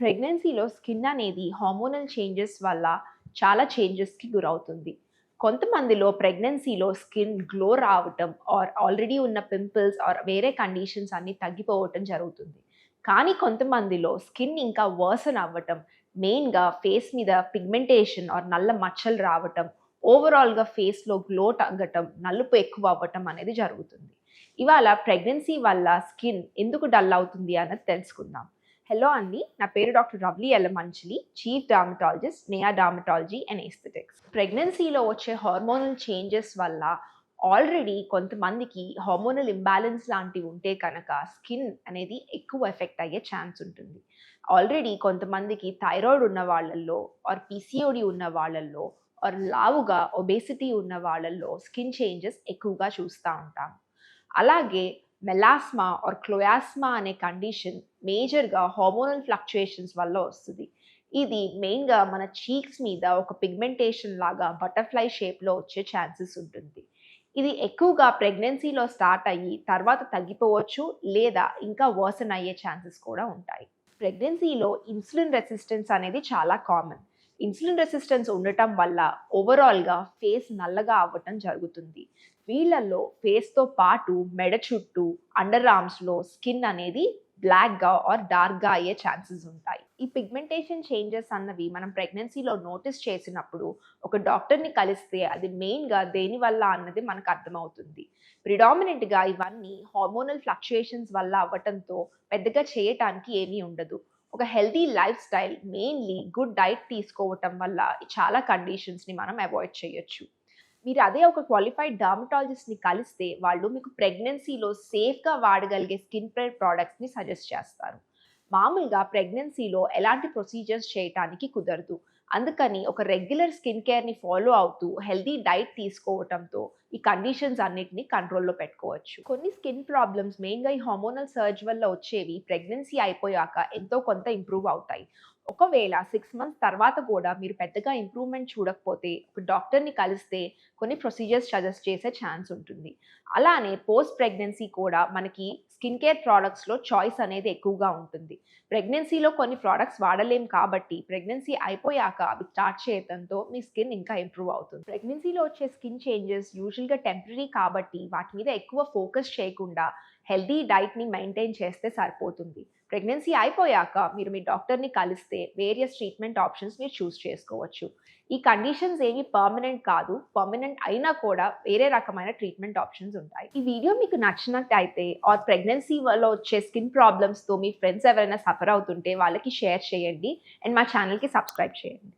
ప్రెగ్నెన్సీలో స్కిన్ అనేది hormonal changes వల్ల చాలా చేంజెస్కి గురవుతుంది. కొంతమందిలో ప్రెగ్నెన్సీలో స్కిన్ గ్లో రావటం ఆర్ ఆల్రెడీ ఉన్న పింపుల్స్ ఆర్ వేరే కండిషన్స్ అన్నీ తగ్గిపోవటం జరుగుతుంది. కానీ కొంతమందిలో స్కిన్ ఇంకా వర్సన్ అవ్వటం మెయిన్గా ఫేస్ మీద పిగ్మెంటేషన్ ఆర్ నల్ల మచ్చలు రావటం ఓవరాల్గా ఫేస్లో గ్లో తగ్గటం నలుపు ఎక్కువ అవ్వటం అనేది జరుగుతుంది. ఇవాళ ప్రెగ్నెన్సీ వల్ల స్కిన్ ఎందుకు డల్ అవుతుంది అన్నది తెలుసుకుందాం. హలో అండి నా పేరు doctor Ravli Yellamanchili chief dermatologist Neya dermatology and aesthetics. ప్రెగ్నెన్సీలో వచ్చే హార్మోనల్ చేంజెస్ వల్ల ఆల్రెడీ కొంతమందికి హార్మోనల్ ఇంబ్యాలెన్స్ లాంటివి ఉంటే కనుక స్కిన్ అనేది ఎక్కువ ఎఫెక్ట్ అయ్యే ఛాన్స్ ఉంటుంది. ఆల్రెడీ కొంతమందికి థైరాయిడ్ ఉన్న వాళ్ళల్లో ఆర్ పీసీఓడి ఉన్న వాళ్ళల్లో ఆర్ లావుగా ఒబేసిటీ ఉన్న వాళ్ళల్లో స్కిన్ చేంజెస్ ఎక్కువగా చూస్తూ ఉంటాం. అలాగే మెలాస్మా ఆర్ క్లోయాస్మా అనే కండిషన్ మేజర్గా హార్మోనల్ ఫ్లక్చుయేషన్స్ వల్ల వస్తుంది. ఇది మెయిన్గా మన చీక్స్ మీద ఒక పిగ్మెంటేషన్ లాగా బటర్ఫ్లై షేప్లో వచ్చే ఛాన్సెస్ ఉంటుంది. ఇది ఎక్కువగా ప్రెగ్నెన్సీలో స్టార్ట్ అయ్యి తర్వాత తగ్గిపోవచ్చు లేదా ఇంకా వర్సన్ అయ్యే ఛాన్సెస్ కూడా ఉంటాయి. ప్రెగ్నెన్సీలో ఇన్సులిన్ రెసిస్టెన్స్ అనేది చాలా కామన్ ఇన్సులిన్ రెసిస్టెన్స్ ఉండటం వల్ల ఓవరాల్గా ఫేస్ నల్లగా అవ్వటం జరుగుతుంది. వీళ్ళల్లో ఫేస్తో పాటు మెడ చుట్టూ అండర్ ఆర్మ్స్లో స్కిన్ అనేది బ్లాక్గా ఆర్ డార్క్గా అయ్యే ఛాన్సెస్ ఉంటాయి. ఈ పిగ్మెంటేషన్ చేంజెస్ అన్నవి మనం ప్రెగ్నెన్సీలో నోటీస్ చేసినప్పుడు ఒక డాక్టర్ని కలిస్తే అది మెయిన్గా దేనివల్ల అన్నది మనకు అర్థమవుతుంది. ప్రిడామినెంట్గా ఇవన్నీ హార్మోనల్ ఫ్లక్చుయేషన్స్ వల్ల అవ్వటంతో పెద్దగా చేయటానికి ఏమీ ఉండదు. ఒక healthy lifestyle mainly good diet తీసుకోవటం వల్ల చాలా కండిషన్స్ని మనం అవాయిడ్ చేయొచ్చు. మీరు అదే ఒక క్వాలిఫైడ్ డర్మటాలజిస్ట్ని కలిస్తే వాళ్ళు మీకు ప్రెగ్నెన్సీలో సేఫ్గా వాడగలిగే స్కిన్ కేర్ ప్రోడక్ట్స్ని సజెస్ట్ చేస్తారు. మామూలుగా ప్రెగ్నెన్సీలో ఎలాంటి ప్రొసీజర్స్ చేయటానికి కుదరదు. అందుకని ఒక రెగ్యులర్ స్కిన్ కేర్ని ఫాలో అవుతూ హెల్దీ డైట్ తీసుకోవటంతో ఈ కండిషన్స్ అన్నిటిని కంట్రోల్లో పెట్టుకోవచ్చు. కొన్ని స్కిన్ ప్రాబ్లమ్స్ మెయిన్గా ఈ హార్మోనల్ సర్జ్ వల్ల వచ్చేవి ప్రెగ్నెన్సీ అయిపోయాక ఎంతో కొంత ఇంప్రూవ్ అవుతాయి. ఒకవేళ సిక్స్ మంత్స్ తర్వాత కూడా మీరు పెద్దగా ఇంప్రూవ్మెంట్ చూడకపోతే డాక్టర్ని కలిస్తే కొన్ని ప్రొసీజర్స్ సజెస్ట్ చేసే ఛాన్స్ ఉంటుంది. అలానే పోస్ట్ ప్రెగ్నెన్సీ కూడా మనకి స్కిన్ కేర్ ప్రోడక్ట్స్లో చాయిస్ అనేది ఎక్కువగా ఉంటుంది. ప్రెగ్నెన్సీలో కొన్ని ప్రోడక్ట్స్ వాడలేం కాబట్టి ప్రెగ్నెన్సీ అయిపోయాక అవి స్టార్ట్ చేయడంతో మీ స్కిన్ ఇంకా ఇంప్రూవ్ అవుతుంది. ప్రెగ్నెన్సీలో వచ్చే స్కిన్ చేంజెస్ స్పెషల్గా టెంపరీ కాబట్టి వాటి మీద ఎక్కువ ఫోకస్ చేయకుండా హెల్దీ డైట్ని మెయింటైన్ చేస్తే సరిపోతుంది. ప్రెగ్నెన్సీ అయిపోయాక మీరు మీ డాక్టర్ని కలిస్తే వేరియస్ ట్రీట్మెంట్ ఆప్షన్స్ మీరు చూస్ చేసుకోవచ్చు. ఈ కండిషన్స్ ఏమీ పర్మనెంట్ కాదు పర్మనెంట్ అయినా కూడా వేరే రకమైన ట్రీట్మెంట్ ఆప్షన్స్ ఉంటాయి. ఈ వీడియో మీకు నచ్చినట్టయితే ఆర్ ప్రెగ్నెన్సీ వల్ల వచ్చే స్కిన్ ప్రాబ్లమ్స్తో మీ ఫ్రెండ్స్ ఎవరైనా సఫర్ అవుతుంటే వాళ్ళకి షేర్ చేయండి. అండ్ మా ఛానల్కి సబ్స్క్రైబ్ చేయండి.